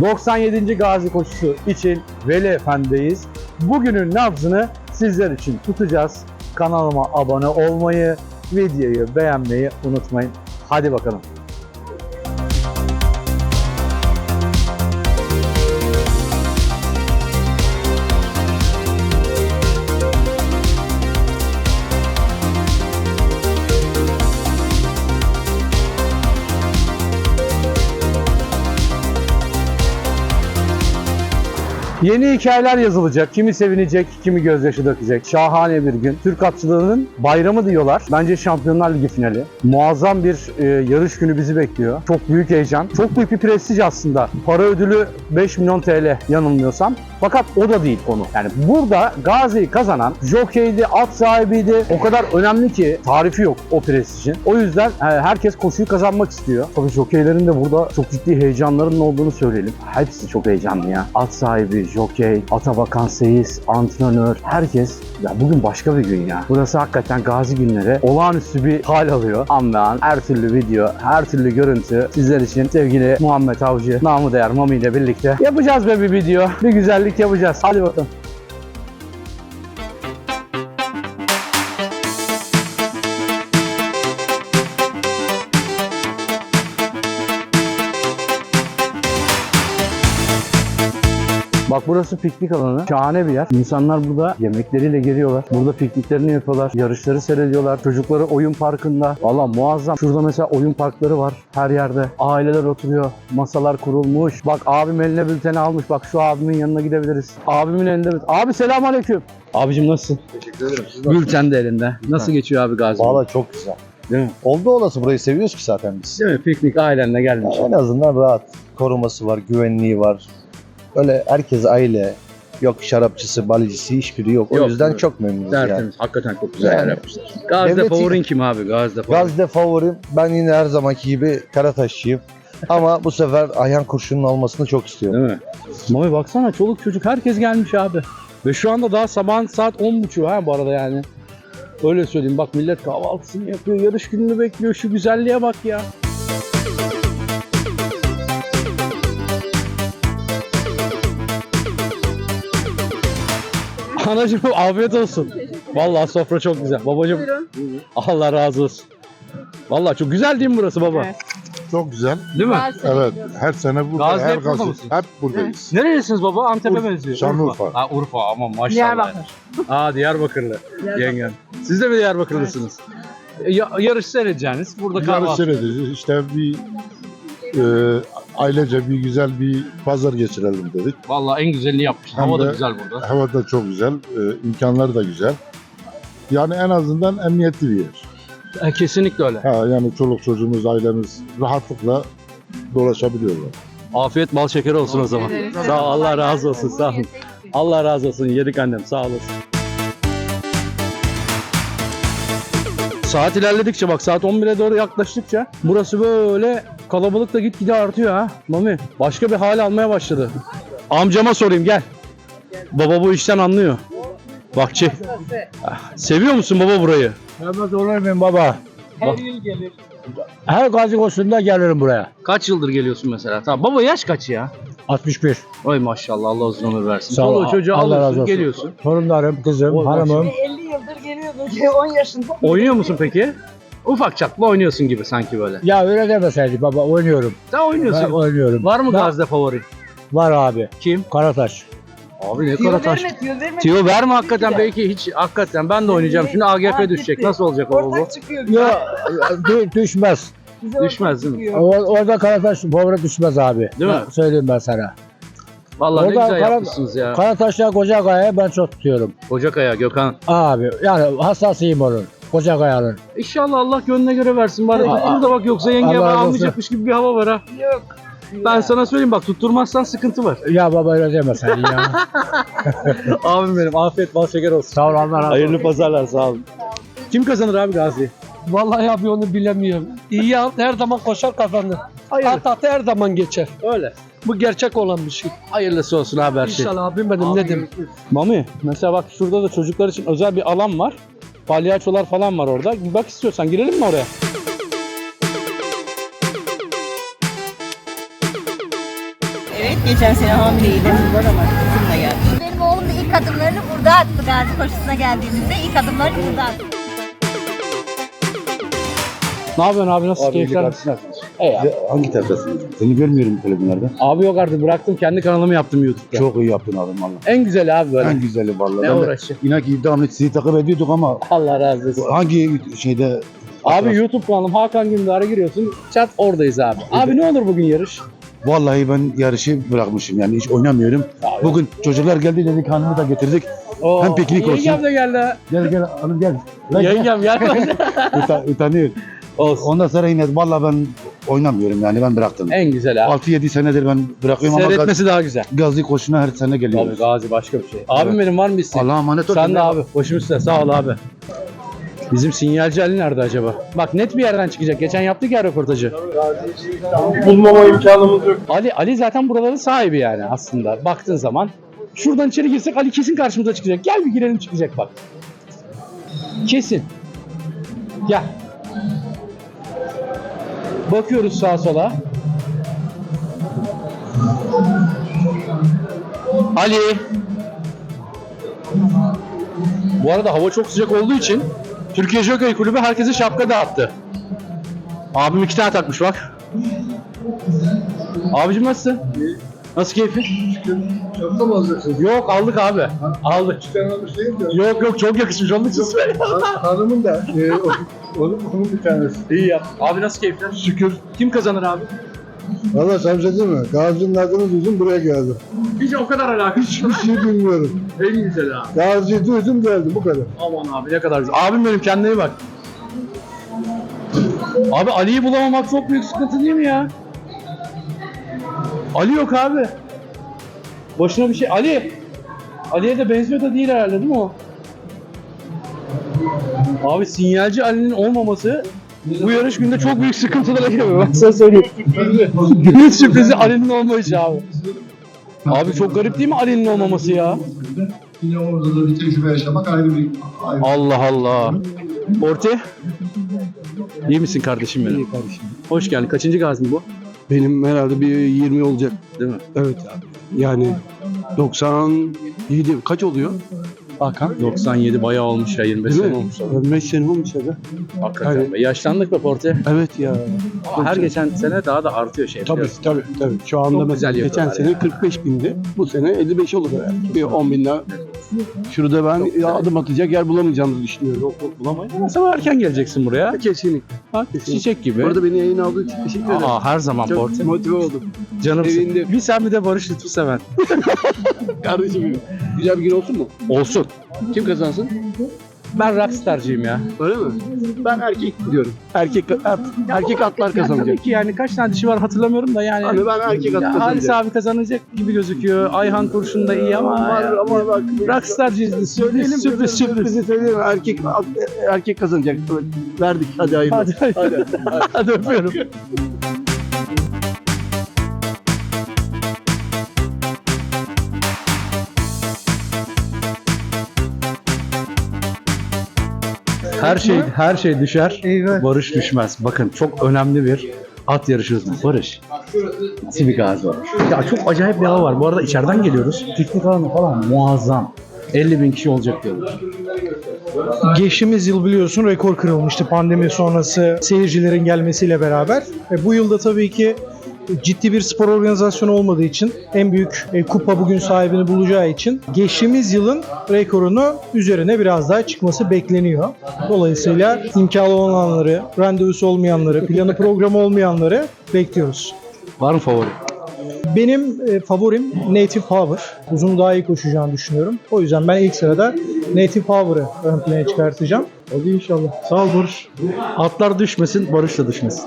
97. Gazi koşusu için Veli Efendi'deyiz. Bugünün nabzını sizler için tutacağız. Kanalıma abone olmayı, videoyu beğenmeyi unutmayın. Hadi bakalım. Yeni hikayeler yazılacak. Kimi sevinecek, kimi gözyaşı dökecek. Şahane bir gün. Türk atçılığının bayramı diyorlar. Bence Şampiyonlar Ligi finali. Muazzam bir e, yarış günü bizi bekliyor. Çok büyük heyecan. Çok büyük bir prestij aslında. Para ödülü 5 milyon TL yanılmıyorsam. Fakat o da değil konu. Yani burada Gazi'yi kazanan jokeydi, at sahibiydi. O kadar önemli ki tarifi yok o prestijin. O yüzden e, herkes koşuyu kazanmak istiyor. Tabii jokeylerin de burada çok ciddi heyecanlarının olduğunu söyleyelim. Hepsi çok heyecanlı ya. At sahibi, jokey, ata bakan seyis, antrenör, herkes ya bugün başka bir gün ya. Burası hakikaten gazi günleri olağanüstü bir hal alıyor. An be an her türlü video, her türlü görüntü sizler için sevgili Muhammed Avcı, namı değer Mami ile birlikte yapacağız be bir video. Bir güzellik yapacağız. Hadi bakalım. Bak burası piknik alanı. Şahane bir yer. İnsanlar burada yemekleriyle geliyorlar. Burada pikniklerini yapıyorlar. Yarışları seyrediyorlar. Çocukları oyun parkında. Valla muazzam. Şurada mesela oyun parkları var her yerde. Aileler oturuyor. Masalar kurulmuş. Bak abim eline bülteni almış. Bak şu abimin yanına gidebiliriz. Abimin elinde bülten. Abi selamünaleyküm. Abicim nasılsın? Teşekkür ederim. Siz Bülten de elinde. Nasıl geçiyor abi Gazi? Valla çok güzel. Değil mi? Oldu olası burayı seviyoruz ki zaten biz. Değil mi? Piknik ailenle gelmiş. En azından rahat. Koruması var, güvenliği var. Öyle herkes aile. Yok şarapçısı, balıcısı hiçbiri yok. O Yok, yüzden evet. çok memnunuz yani. Tertemiz. Hakikaten çok güzel yer Yani. yapmışlar. Gazi'de Devlet- favorin kim abi? Gazi'de favorin. Gazi'de favorim. Ben yine her zamanki gibi Karataşçıyım. Ama bu sefer Ayhan Kurşun'un olmasını çok istiyorum. Değil mi? Mami baksana çoluk çocuk herkes gelmiş abi. Ve şu anda daha sabahın saat 10.30 ha bu arada yani. Öyle söyleyeyim bak millet kahvaltısını yapıyor, yarış gününü bekliyor. Şu güzelliğe bak ya. Anacığım afiyet olsun. Vallahi sofra çok güzel. Babacığım Allah razı olsun. Vallahi çok güzel değil mi burası baba? Evet. Çok güzel. Değil mi? Evet. Her sene burada. Gazi her gazi- mısın? Hep buradayız. Nerelisiniz baba? Antep'e Urfa, benziyor. Şanlıurfa. Urfa. Ha Urfa ama maşallah. Diyarbakır. Aa Diyarbakırlı yengem. Siz de mi Diyarbakırlısınız? Ya, yarış seyredeceğiniz. Burada Yarış kahvaltı. seyredeceğiz. İşte bir e, ailece bir güzel bir pazar geçirelim dedik. Vallahi en güzelini yapmış. Hem Hava da güzel burada. Hava da çok güzel. E, imkanları da güzel. Yani en azından emniyetli bir yer. E, kesinlikle öyle. Ha, yani çoluk çocuğumuz, ailemiz rahatlıkla dolaşabiliyorlar. Afiyet bal şeker olsun o zaman. ederiz. Sağ ol, Allah razı olsun. Sağ olun. Allah razı olsun. Yedik annem. Sağ olasın. Saat ilerledikçe bak saat 11'e doğru yaklaştıkça burası böyle kalabalık da gitgide artıyor ha. Mami başka bir hal almaya başladı. Amcama sorayım gel. Baba bu işten anlıyor. Bakçı. Ah, Seviyor musun baba burayı? Sevmez olur muyum baba? Bak- yıl gelir. Her gazi koşusunda gelirim buraya. Kaç yıldır geliyorsun mesela? Tamam baba yaş kaç ya? 61. Oy maşallah Allah uzun ömür versin. Sağ ol. Çoluğu çocuğu Allah razı alıyorsun olsun. geliyorsun. Torunlarım, kızım, Oy, hanımım. 50 yıldır geliyordum. 10 yaşında. Oynuyor musun peki? Ufak çaplı oynuyorsun gibi sanki böyle. Ya öyle demeseydi baba oynuyorum. Sen oynuyorsun. Ben oynuyorum. Var mı Ben- Gazi'de favori? Var abi. Kim? Karataş. Abi ne kadar taş. verme, tüyo verme. Tiyo verme hakikaten belki hiç hakikaten ben de oynayacağım. Şimdi AGF Ha, düşecek. gitti. Nasıl olacak o bu? Ortak çıkıyor. Ya dü- düşmez. Bize ortak düşmez değil mi? çıkıyor. O- orada Karataş favori düşmez abi. Değil mi? Ben- Söyleyeyim ben sana. Vallahi ne Orada güzel Kara- yapmışsınız ya. Karataş'la Kocakaya'yı ben çok tutuyorum. Kocakaya, Gökhan. Abi yani hassasıyım onun. Kocakaya'nın. İnşallah Allah gönlüne göre versin. Bari Aa, tuttur da bak yoksa yenge Allah bana razı olsun. almayacakmış gibi bir hava var ha. Yok. Ben sana söyleyeyim bak tutturmazsan sıkıntı var. Ya baba öyle demeseydin ya. Abim benim afiyet bal şeker olsun. Sağ ol Allah razı olsun. Hayırlı pazarlar sağ olun. Kim kazanır abi Gazi? Vallahi abi onu bilemiyorum. İyi at her zaman koşar kazanır. At at her zaman geçer. Öyle. Bu gerçek olan bir şey. Hayırlısı olsun abi her şey. İnşallah abim benim ne diyeyim. Mami mesela bak şurada da çocuklar için özel bir alan var. Palyaçolar falan var orada. Bir bak istiyorsan girelim mi oraya? Evet. Geçen sene hamileydim. Var ama kızımla geldim. Benim oğlum da ilk adımlarını burada attı Gazi koşusuna geldiğimizde. ilk adımlarını burada attı. Ne yapıyorsun abi nasıl keyifler? Ey abi. Hangi taraftasın? Seni görmüyorum televizyonlarda. Abi yok artık bıraktım kendi kanalımı yaptım YouTube'da. Çok iyi yaptın abi valla. En güzel abi böyle. En güzeli vallahi. Ne Ben de uğraşacak? İnan ki devamlı sizi takip ediyorduk ama Allah razı olsun. hangi şeyde Abi YouTube kanalım Hakan Gündar'a giriyorsun. Chat oradayız abi. Abi ne olur bugün yarış? Vallahi ben yarışı bırakmışım yani hiç oynamıyorum. Bugün çocuklar geldi dedik hanımı da getirdik. Oo, Hem piknik olsun. Yengem de geldi. ha. Gel gel hanım gel. Lan gel. Yengem gelmedi. Uta, utanıyor. Olsun. Ondan sonra yine vallahi ben oynamıyorum yani ben bıraktım. En güzel abi. 6-7 senedir ben bırakıyorum ama Seyretmesi daha güzel. Gazi koşuna her sene Abi geliyoruz. Gazi başka bir şey. Abim benim var mı isteğin? Allah'a emanet ol. Sen de abi. Başım üstte. Sağ ol abi. Bizim sinyalci Ali nerede acaba? Bak net bir yerden çıkacak. Geçen yaptık ya röportajı. Bulmama imkanımız yok. Ali Ali zaten buraların sahibi yani aslında. Baktığın zaman şuradan içeri girsek Ali kesin karşımıza çıkacak. Gel bir girelim çıkacak bak. Kesin. Gel. Bakıyoruz sağa sola. Ali. Bu arada hava çok sıcak olduğu için Türkiye Jockey Kulübü herkese şapka dağıttı. Abim iki tane takmış bak. Abicim nasılsın? Nasıl keyfin? Çok da mı alacaksınız? Yok aldık abi. Aldık. Çıkarmamış değil mi? Yok yok çok yakışmış onun için söylüyorum. Han- Hanımın da e, o- onun, onun bir tanesi. İyi ya. Abi nasıl keyifler? Şükür. Kim kazanır abi? Valla sen bir şey değil mi? Gazi'nin adını duydum buraya geldim. Hiç o kadar alakası Hiçbir şey bilmiyorum. En güzel abi. Gazi'yi duydum geldim bu kadar. Aman abi ne kadar güzel. Abim benim kendine iyi bak. Abi Ali'yi bulamamak çok büyük sıkıntı değil mi ya? Ali yok abi. Boşuna bir şey. Ali. Ali'ye de benziyor da değil herhalde değil mi o? Abi sinyalci Ali'nin olmaması bu yarış günde çok büyük sıkıntılara giriyor. Ben sana söyleyeyim. Günün sürprizi Ali'nin olmayışı abi. Abi çok garip değil mi Ali'nin olmaması ya? Yine orada da bir tecrübe yaşamak ayrı bir ayrı. Allah Allah. Orti. İyi misin kardeşim benim? İyi kardeşim. Hoş geldin. Kaçıncı gazi bu? Benim herhalde bir 20 olacak. Değil mi? Evet abi. Yani 97 kaç oluyor? Hakan. 97 bayağı olmuş ya 25 Değil sene mi? olmuş. 25 sene olmuş abi. Hakikaten Aynen. be. Yaşlandık be Porte. Evet ya. Her geçen sene daha da artıyor şey. Tabii biliyorsun. tabii tabii. Şu anda Çok mesela güzel geçen yapıyorlar sene 45 bindi. Bu sene 55 olur herhalde. Bir 10 bin daha. Şurada ben adım atacak yer bulamayacağımızı düşünüyorum. Yok, yok, bulamayız. Sen erken geleceksin buraya. Kesinlikle. Ha, kesinlikle. Çiçek gibi. Burada beni yayın aldığı için teşekkür ederim. Aa, her zaman Çok Porte. motive oldum. Canımsın. Sevindim. Bir sen bir de Barış Lütfü seven. Kardeşim benim. Güzel bir gün olsun mu? Olsun. Kim kazansın? Ben rockstarcıyım ya. Öyle mi? Ben erkek diyorum. Erkek at, erkek atlar kazanacak. Tabii ki yani kaç tane dişi var hatırlamıyorum da yani. Hani ben erkek at Ya Halis kazanacak. abi kazanacak gibi gözüküyor. Ayhan Kurşun da iyi ama Var ya. ama bak. Rockstarcıyız biz. Söyleyelim Sürpriz sürpriz sürpriz. sürprizi söyleyelim. Erkek erkek kazanacak. Verdik. Hadi hayırlı. Hadi, hadi. hadi öpüyorum. Her şey her şey düşer. Barış düşmez. Bakın çok önemli bir at yarışıyoruz. Barış. Nasıl bir gaz var? Ya çok acayip bir hava var. Bu arada içeriden geliyoruz. Piknik alanı falan muazzam. 50 bin kişi olacak diyorlar. Geçtiğimiz yıl biliyorsun rekor kırılmıştı pandemi sonrası seyircilerin gelmesiyle beraber. E, bu yılda tabii ki ciddi bir spor organizasyonu olmadığı için en büyük e, kupa bugün sahibini bulacağı için geçtiğimiz yılın rekorunu üzerine biraz daha çıkması bekleniyor. Dolayısıyla imkanı olanları, randevusu olmayanları, planı programı olmayanları bekliyoruz. Var mı favori? Benim e, favorim Native Power. Uzun daha iyi koşacağını düşünüyorum. O yüzden ben ilk sırada Native Power'ı ön plana çıkartacağım. Hadi inşallah. Sağ ol Barış. Atlar düşmesin, Barış da düşmesin.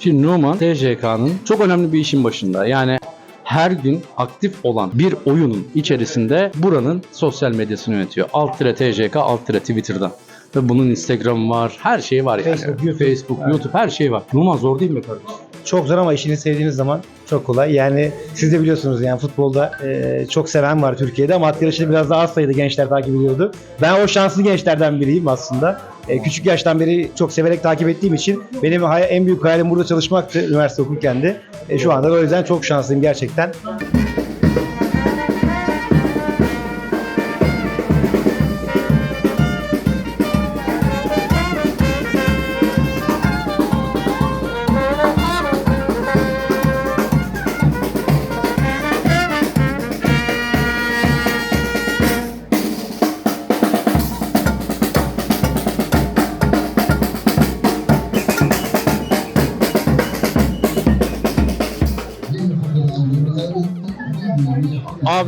Şimdi Numan TJK'nın çok önemli bir işin başında. Yani her gün aktif olan bir oyunun içerisinde buranın sosyal medyasını yönetiyor. Alt TJK, alt Twitter'dan. Ve bunun Instagram var, her şey var yani. Facebook, YouTube. Facebook, YouTube her şey var. Numan zor değil mi kardeşim? Çok zor ama işini sevdiğiniz zaman çok kolay. Yani siz de biliyorsunuz yani futbolda e, çok seven var Türkiye'de ama at yarışını biraz daha az sayıda gençler takip ediyordu. Ben o şanslı gençlerden biriyim aslında. e, küçük yaştan beri çok severek takip ettiğim için benim hay- en büyük hayalim burada çalışmaktı üniversite okurken de. E, şu anda da o yüzden çok şanslıyım gerçekten.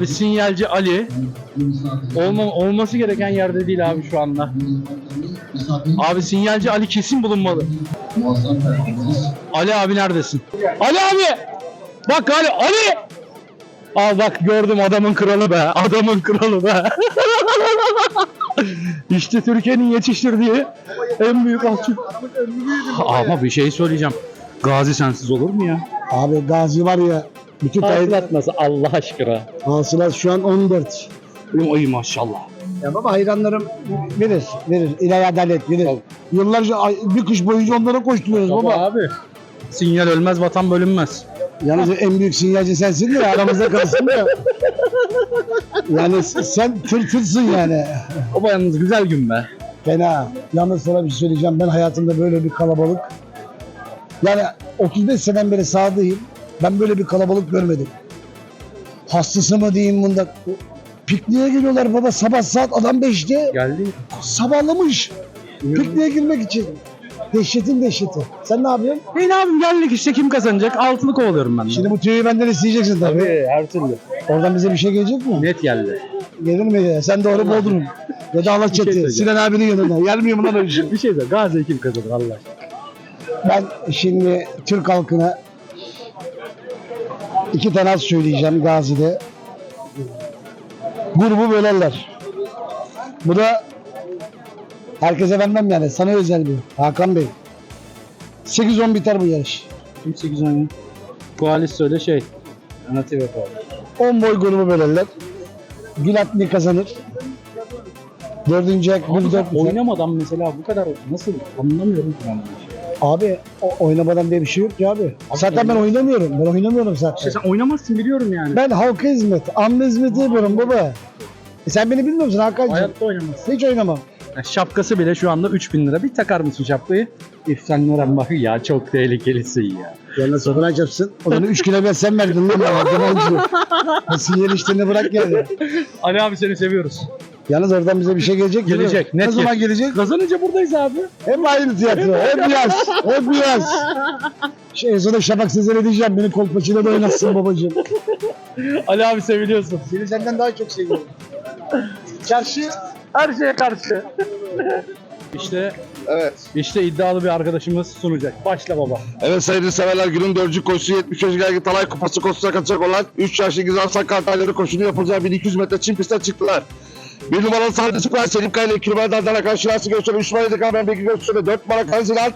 Abi sinyalci Ali olma, olması gereken yerde değil abi şu anda. Abi sinyalci Ali kesin bulunmalı. Ali abi neredesin? Ali abi! Bak Ali Ali! Aa bak gördüm adamın kralı be. Adamın kralı be. işte Türkiye'nin yetiştirdiği en büyük alçı. Ama bir şey söyleyeceğim. Gazi sensiz olur mu ya? Abi Gazi var ya bütün kayıt Hasılat nasıl Allah aşkına? hasılat şu an 14. Ay maşallah. Ya baba hayranlarım verir, verir. İlahi adalet verir. Yıllarca ay- bir kış boyunca onlara koşturuyoruz baba. Baba abi. Sinyal ölmez, vatan bölünmez. Yalnız en büyük sinyalci sensin de aramızda kalsın da. Yani sen tır tırsın yani. Baba yalnız güzel gün be. Fena. Yalnız sana bir şey söyleyeceğim. Ben hayatımda böyle bir kalabalık. Yani 35 seneden beri sahadayım. Ben böyle bir kalabalık görmedim. Hastası mı diyeyim bunda. Pikniğe geliyorlar baba sabah saat adam 5'te Geldi. sabahlamış. Pikniğe girmek için. Dehşetin dehşeti. Sen ne yapıyorsun? Hey ne yapayım geldik işte kim kazanacak? Altılı kovalıyorum ben de. Şimdi bu tüyü benden isteyeceksin tabii. her türlü. Oradan bize bir şey gelecek mi? Net geldi. Gelir mi? Sen doğru Bodrum. Ya da Allah çatı. söyleyeceğim. Sinan abinin yanında. Gelmiyor mu lan öyle şey? Bir şey söyle. Gazi kim kazanır Allah aşkına? Ben şimdi Türk halkına iki tane az söyleyeceğim Gazi'de. Grubu bölerler. Bu da herkese vermem yani. Sana özel bir. Hakan Bey. 8-10 biter bu yarış. Kim 8 oynuyor? Koalis söyle şey. Anativ yapalım. 10 boy grubu bölerler. Gülatni kazanır. Dördüncü ayak dört. Oynamadan mesela bu kadar nasıl anlamıyorum işi. Abi o, oynamadan diye bir şey yok ki abi. Zaten ben oynamıyorum. Ben oynamıyorum zaten. Sen oynamazsın biliyorum yani. Ben halka hizmet, amme hizmeti yapıyorum baba. E sen beni bilmiyor musun Hakan'cığım? Hayatta oynamazsın. Hiç oynamam. Ya şapkası bile şu anda 3000 lira. Bir takar mısın şapkayı? İhsan Nuran bak ya çok tehlikelisin ya. Yanına sokuna çapsın. O zaman 3 kilo ben sen verdin lan. O sinyal işlerini bırak yani. Ali abi seni seviyoruz. Yalnız oradan bize bir şey gelecek. mi? Gelecek, net Ne zaman gelecek? Kazanınca buradayız abi. Hep aynı tiyatro. Hep yaz. Hep yaz. Şey, en sonunda Şafak Sezer'e diyeceğim. Beni kolpaçıyla da oynatsın babacığım. Ali abi seviliyorsun. Seni senden daha çok seviyorum. Çarşı Her şeye karşı. işte Evet. işte iddialı bir arkadaşımız sunacak. Başla baba. Evet sayın severler günün dördüncü koşusu 75 Gergi Talay Kupası koşusuna katacak olan 3 yaşlı Gizem Sakar Tayları koşunu yapacağı 1200 metre çim pistte çıktılar. Bir numaralı Sadi Çıklar Selim Kaya ile 2 numaralı Dandana karşılaştı gösteriyor. 3 numaralı Kamen Bekir gösteriyor. 4 numaralı Kanzilan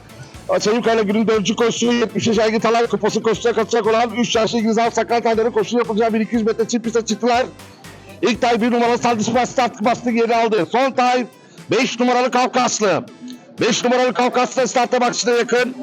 Selim Kaya ile günün dördüncü koşusu 75 Gergi Talay Kupası koşusuna katacak olan 3 yaşlı Gizem Sakar Tayları koşunu yapacağı 1200 metre çim pistte çıktılar. İlk tay 1 numaralı Sadi Çıklar start bastı geri aldı. Son tay 5 numaralı Kafkaslı. 5 numaralı Kafkaslı starta bakışına yakın.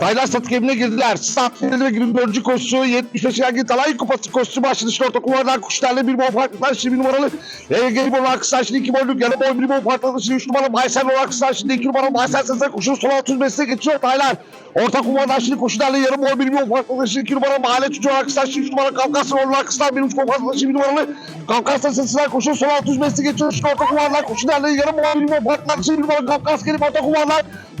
Taylar satı gemine girdiler. Verildi ve günün dördüncü koşusu 75 Ergin Talay Kupası koşusu başladı. İşte orta kumardan kuşlarla bir bol farklılar. Şimdi bir numaralı Ege Bol Akısar şimdi iki boyluk yarı boy bir bol farklılar. Şimdi üç numaralı Baysel Bol Akısar şimdi iki numaralı Baysel Sezer koşunun son 35'e geçiyor Taylar. Orta kumardan şimdi koşularla yarı boy bir bol farklılar. Şimdi iki numaralı Mahalle Çocuğu Akısar şimdi üç numaralı Kafkaslı Orlu Akısar bir üç bol farklılar. Şimdi bir numaralı Kafkaslı Sesler koşunun son 35'e geçiyor. Şimdi orta kumardan koşularla yarı boy bir bol farklılar. Şimdi bir numaralı Kafkas gelip orta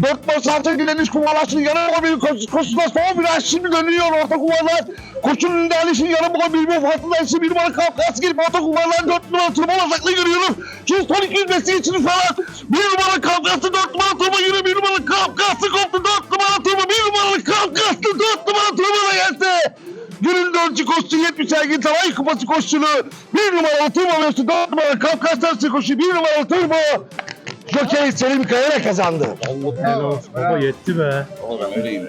Dört numaralı Sarca gelen iş kumarlar şimdi yarı boy bir koşu koşusunda son şimdi dönüyor orta kumarlar. Koçun önünde Ali şimdi yarı boy bir bol farklılar. Şimdi bir numaralı Kafkas gelip orta kumarlar dört numaralı turbo olacaklı görüyorum. Şimdi son 200 metre için falan. Bir numaralı Kafkaslı dört numaralı turbo yürü bir numaralı Kafkaslı koptu dört numaralı turbo bir numaralı Kafkaslı dört numaralı turbo da geldi. Günün dördüncü koşusu 70 ergin tavay kupası koşusunu bir numaralı turbo ve dört numaralı Kafkaslı koşu bir numaralı turbo. Jokey Selim Kaya'yla kazandı. Helal olsun. Baba yetti be.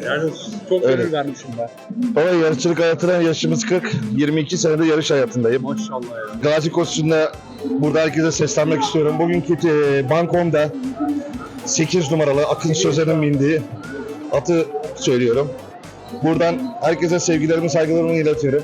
Yani çok Öyle. ödül vermişim ben. Baba yarışçılık hayatına yaşımız 40. 22 senedir yarış hayatındayım. Maşallah ya. Gazi koşusunda burada herkese seslenmek istiyorum. Bugünkü e, bankomda 8 numaralı Akın Sözer'in bindiği atı söylüyorum. Buradan herkese sevgilerimi, saygılarımı iletiyorum.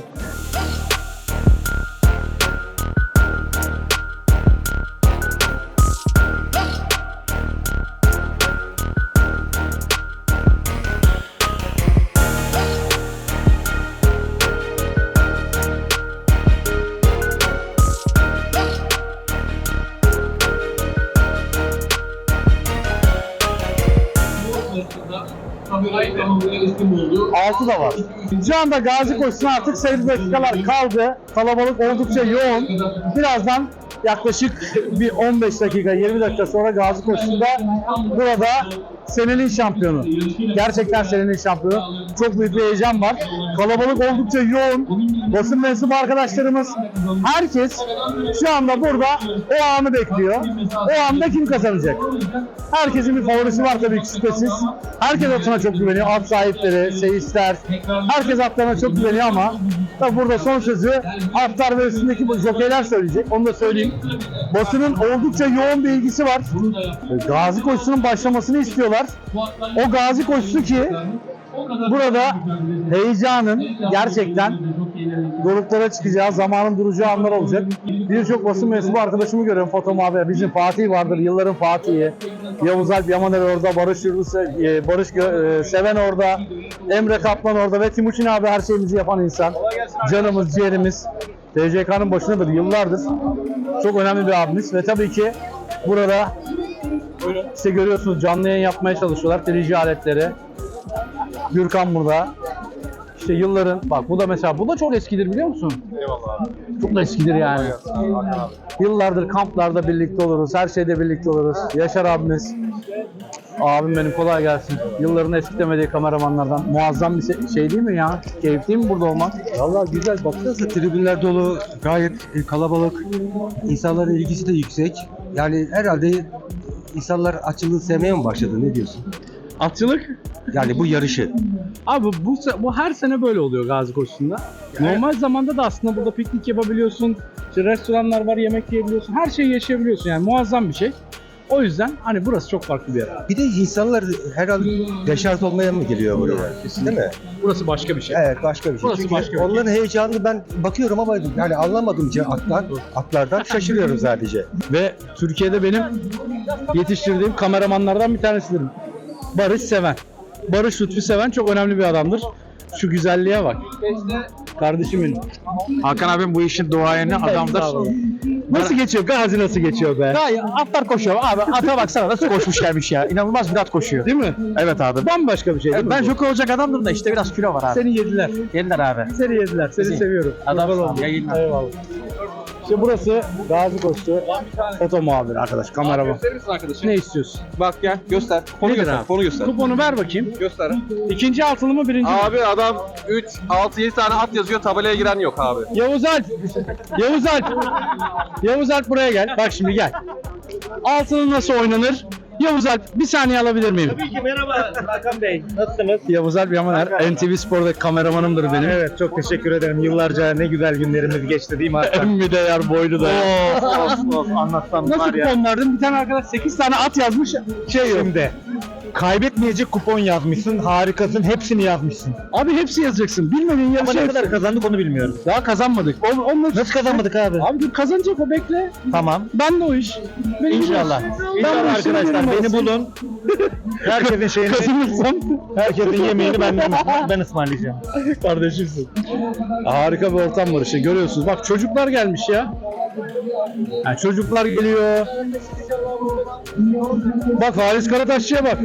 Şu anda Gazi koşusuna artık sayılı dakikalar kaldı. Kalabalık oldukça yoğun. Birazdan yaklaşık bir 15 dakika, 20 dakika sonra Gazi koşusunda burada senenin şampiyonu. Gerçekten senenin şampiyonu. Çok büyük bir heyecan var. Kalabalık oldukça yoğun. Basın mensubu arkadaşlarımız, herkes şu anda burada o anı bekliyor. O anda kim kazanacak? Herkesin bir favorisi var tabii ki şüphesiz. Herkes atına çok güveniyor. At sahipleri, seyisler. Herkes atlarına çok güveniyor ama tabii burada son sözü atlar ve üstündeki bu jokeyler söyleyecek. Onu da söyleyeyim. Basının oldukça yoğun bir ilgisi var. Gazi koşusunun başlamasını istiyorlar. O gazi koşusu ki burada heyecanın gerçekten gruplara çıkacağı, zamanın duracağı anlar olacak. Birçok basın mensubu arkadaşımı görüyorum foto muhabir. Bizim Fatih vardır, yılların Fatih'i. Yavuz Alp Yamaner orada, Barış Yıldız, e, Barış e, Seven orada, Emre Kaplan orada ve Timuçin abi her şeyimizi yapan insan. Canımız, ciğerimiz. TCK'nın başındadır yıllardır. Çok önemli bir abimiz ve tabii ki burada işte görüyorsunuz canlı yayın yapmaya çalışıyorlar. Televizyon aletleri. Gürkan burada. İşte yılların, bak bu da mesela, bu da çok eskidir biliyor musun? Eyvallah Çok da eskidir yani. Yıllardır kamplarda birlikte oluruz, her şeyde birlikte oluruz. Yaşar abimiz, abim benim kolay gelsin. Yılların eskitemediği kameramanlardan. Muazzam bir şey, şey değil mi ya? Keyif değil mi burada olmak? Vallahi güzel. Baksanıza tribünler dolu. Gayet e, kalabalık. İnsanların ilgisi de yüksek. Yani herhalde insanlar açılığı sevmeye mi başladı? Ne diyorsun? Atçılık Yani bu yarışı. Abi bu se- bu her sene böyle oluyor Gazi Koşusu'nda. Normal zamanda da aslında burada piknik yapabiliyorsun. İşte restoranlar var, yemek yiyebiliyorsun. Her şeyi yaşayabiliyorsun yani muazzam bir şey. O yüzden hani burası çok farklı bir yer. Bir de insanlar herhalde deşarj olmaya mı geliyor buraya? Değil mi? Burası başka bir şey. Evet başka bir şey. Burası Çünkü başka bir şey. onların heyecanını ben bakıyorum ama yani anlamadım için atlar, atlardan şaşırıyorum sadece. Ve Türkiye'de benim yetiştirdiğim kameramanlardan bir tanesidir. Barış Seven. Barış Lütfü Seven çok önemli bir adamdır. Şu güzelliğe bak. Kardeşim benim. Hakan abim bu işin duayeni adamdır. Nasıl geçiyor? Gazi nasıl geçiyor be? Gayet atlar koşuyor abi. Ata baksana nasıl koşmuş gelmiş ya. İnanılmaz bir at koşuyor. Değil mi? Evet abi. Bambaşka bir şey değil mi Ben bu? joker olacak adamdım da işte biraz kilo var abi. Seni yediler. Geldiler abi. Seni yediler. Seni Bizi. seviyorum. Kurban ol, oldum. yayınlar. Eyvallah. İşte burası Gazi Koçtu. Foto muhabiri arkadaş, kameraman. Ne istiyorsun? Bak gel göster. Konu Nedir göster. abi? Konu göster. Kuponu ver bakayım. Göster. İkinci altılı mı birinci mi? Abi adam 3, 6, 7 tane at yazıyor tabelaya giren yok abi. Yavuz Alp. Yavuz Alp. Yavuz Alp buraya gel. Bak şimdi gel. Altılı nasıl oynanır? Yavuz Alp bir saniye alabilir miyim? Tabii ki merhaba Hakan Bey. Nasılsınız? Yavuz Alp Yamaner. NTV Spor'daki kameramanımdır benim. Evet çok teşekkür ederim. Yıllarca ne güzel günlerimiz geçti değil mi Hakan? Emmi de yer boylu da. of of of anlatsam Nasıl var ya. kupon verdin? Bir tane arkadaş 8 tane at yazmış. Şey yok. Şimdi kaybetmeyecek kupon yazmışsın. Harikasın. Hepsini yazmışsın. Abi hepsi yazacaksın. Bilmediğin yarışı Ama ne hepsi. kadar kazandık onu bilmiyorum. Daha kazanmadık. O, onunla... Nasıl kazanmadık abi? Abi dur kazanacak o bekle. Tamam. Ben de o iş. Beni İnşallah. İnşallah bu işi arkadaşlar beni bulun. Herkesin şeyini, Kazanırsam herkesin yemeğini ben ben ısmarlayacağım. kardeşimsin. Harika bir ortam var işte görüyorsunuz. Bak çocuklar gelmiş ya. Yani çocuklar geliyor. Bak Halis Karataşçı'ya bak.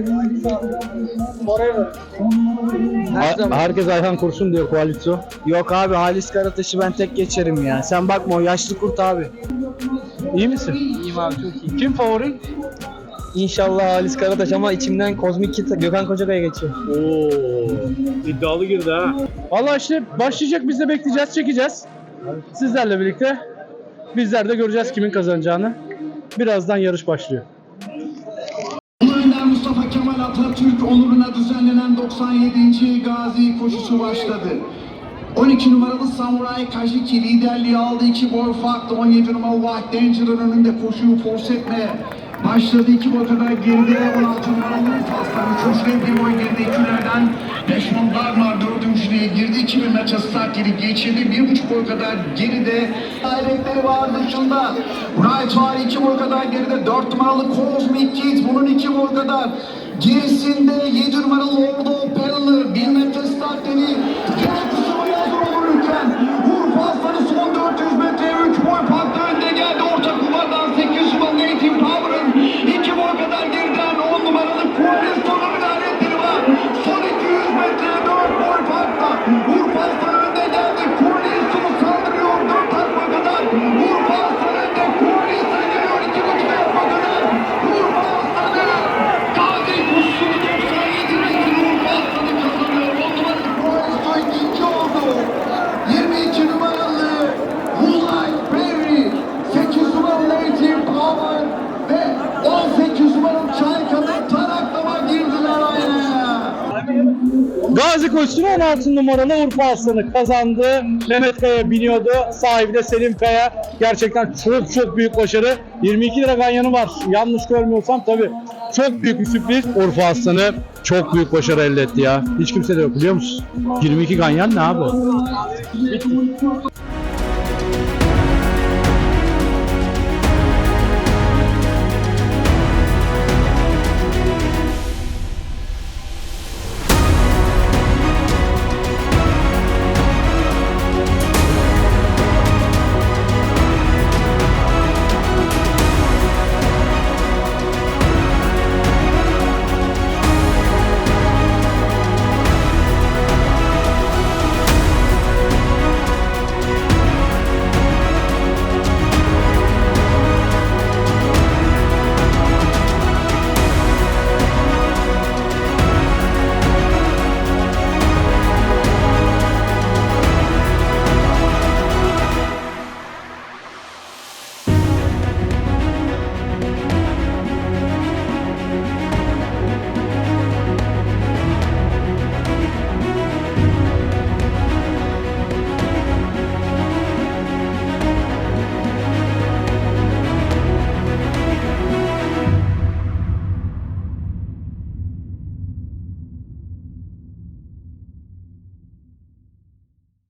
Ha- herkes Ayhan Kurşun diyor koalisyon. Yok abi Halis Karataş'ı ben tek geçerim ya. Sen bakma o yaşlı kurt abi. İyi misin? İyiyim abi çok iyi. Kim favorin? İnşallah Halis Karataş ama içimden Kozmik Kit Gökhan Kocakaya geçiyor. Oo, iddialı girdi ha. Valla işte başlayacak biz de bekleyeceğiz, çekeceğiz. Sizlerle birlikte bizler de göreceğiz kimin kazanacağını. Birazdan yarış başlıyor. Kemal Atatürk onuruna düzenlenen 97. Gazi koşusu başladı. 12 numaralı Samuray Kajiki liderliği aldı. 2 boy farklı 17 numaralı White Danger'ın önünde koşuyu force etmeye Başladı. İki boy kadar geride 16 numaralı Faslar üçüncüye bir boy geride ikilerden Leşman Dagmar dördüncüye girdi. 2000 metre start geri geçirdi. Bir buçuk boy kadar geride. Hayretleri var dışında. Bright var iki boy kadar geride. 4 numaralı Cosmic Kid bunun iki boy kadar Gerisinde 7 numaralı Ordo Pearler 1 metre start geri Koşusunu 16 numaralı Urfa Aslanı kazandı. Mehmet Kaya biniyordu. Sahibi de Selim Kaya. Gerçekten çok çok büyük başarı. 22 lira ganyanı var. Yanlış görmüyorsam tabii. Çok büyük bir sürpriz. Urfa Aslanı çok büyük başarı elde etti ya. Hiç kimse de yok biliyor musun? 22 ganyan ne abi?